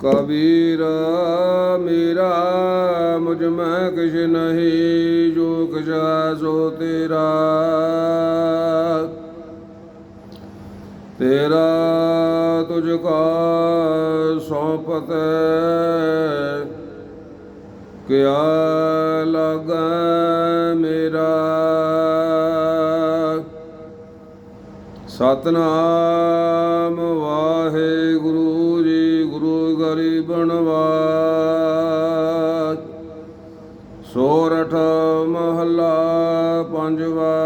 ਕਬੀਰ ਮੇਰਾ, ਮੁਝ ਮੈਂ ਕਿਛ ਨਹੀਂ, ਜੋ ਕਿਛ ਸੋ ਤੇਰਾ। ਤੇਰਾ ਤੁਝ ਕਾ ਸੌਂਪਤ, ਕਿਆ ਲਗਾ ਮੇਰਾ? ਸਤਨਾਮ ਵਾਹਿਗੁਰੂ ਜੀ ਗੁਰੂ ਗਰੀਬਨਵਾਜ ਸੋਰਠ ਮਹੱਲਾ ਪੰਜਵਾ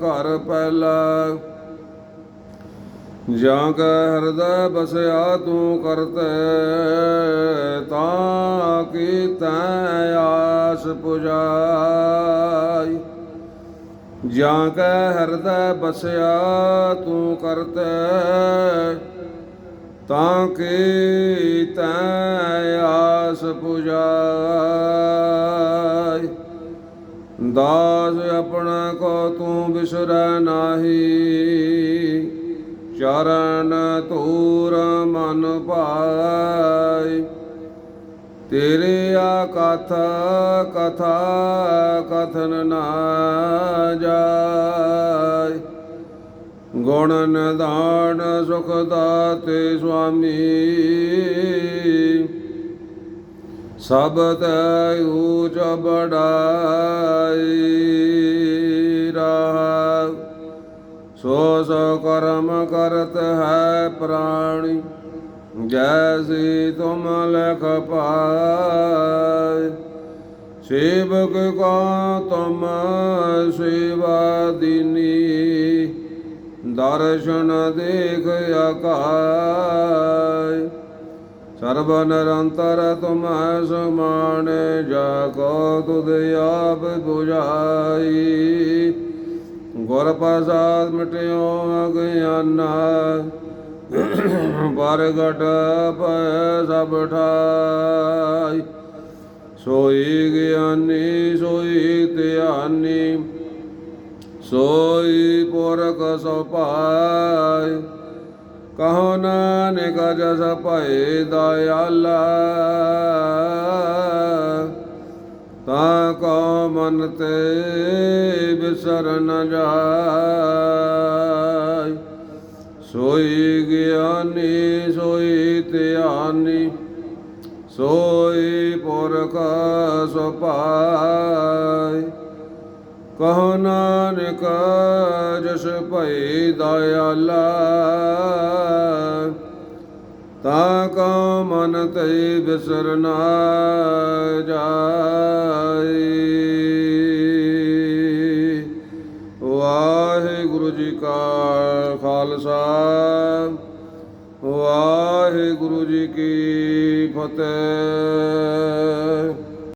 ਘਰ ਪਹਿਲਾ। ਜਾਂ ਕੈ ਹਿਰਦੈ ਬਸਿਆ ਤੂੰ ਕਰਤੈ, ਤਾਂ ਕੀ ਤੈ ਆਸ ਪੁਜਾਈ। ਜਾਂ ਕੈ ਹਿਰਦੈ ਬਸਿਆ ਤੂੰ ਕਰਤੈ, ਤਾਂ ਕੀ ਤੈ ਆਸ ਪੁਜਾਈ ਦਾਸ ਆਪਣਾ ਕੋ ਤੂੰ ਬਿਸਰੈ ਨਾਹੀ, ਚਰਨ ਧੂਰ ਮਨ ਭਾਈ। ਤੇਰੇ ਆ ਕਥਾ ਕਥਾ ਕਥਨ ਨਾ ਗੁਣ ਨਿਧਾਨ ਸੁਖ ਦਾਤੇ ਸੁਆਮੀ। ਸਭ ਤੈ ਊਚ ਬੜਾਈ ਰਹਾ। ਸੋ ਸੋ ਕਰਮ ਕਰਤ ਹੈ ਪ੍ਰਾਣੀ ਜੈਸੀ ਤੁਮ ਲਖ ਪਾਏ ਸੇਵਕ ਕਾ ਤੁਮ ਸੇਵਾ ਦੀਨੀ। ਦਰਸ਼ਨ ਦੇਖ ਆਕਾਇ ਸਰਬ ਨਿਰੰਤਰ ਤੁਮ ਸਮਾਨ ਜਾ ਕੋ ਤੁਧ ਆਪ 부ਝਾਈ ਗੁਰ ਪ੍ਰਸਾਦ ਮਿਟਿਓ ਅਗਿਆਨਾ ਬਰਗਟ ਪੈ ਸਭ ਠਾਈ। ਸੋਈ ਗਿਆਨੀ ਸੋਈ ਪੁਰਖ ਸੋ ਪਾਇ ਕਹੋ ਨਾਨਕ ਜਸ ਭਏ ਦਇਆਲਾ। ਤਾ ਕੋ ਮਨ ਤੇ ਬਿਸਰ ਨ ਜਾਇ ਸੋਈ ਗਿਆਨੀ, ਸੋਈ ਧਿਆਨੀ, ਸੋਈ ਪੁਰਖ ਸੁਭਾਇ ਕਹੋ ਨਾਨਕ ਜਸ ਭਈ ਦਇਆਲਾ। ਤਾ ਕੋ ਮਨ ਤੇ ਬਿਸਰ ਨਾ ਜਾਈ। ਵਾਹਿਗੁਰੂ ਜੀ ਕਾ ਖਾਲਸਾ, ਵਾਹਿਗੁਰੂ ਜੀ ਕੀ ਫਤਿਹ।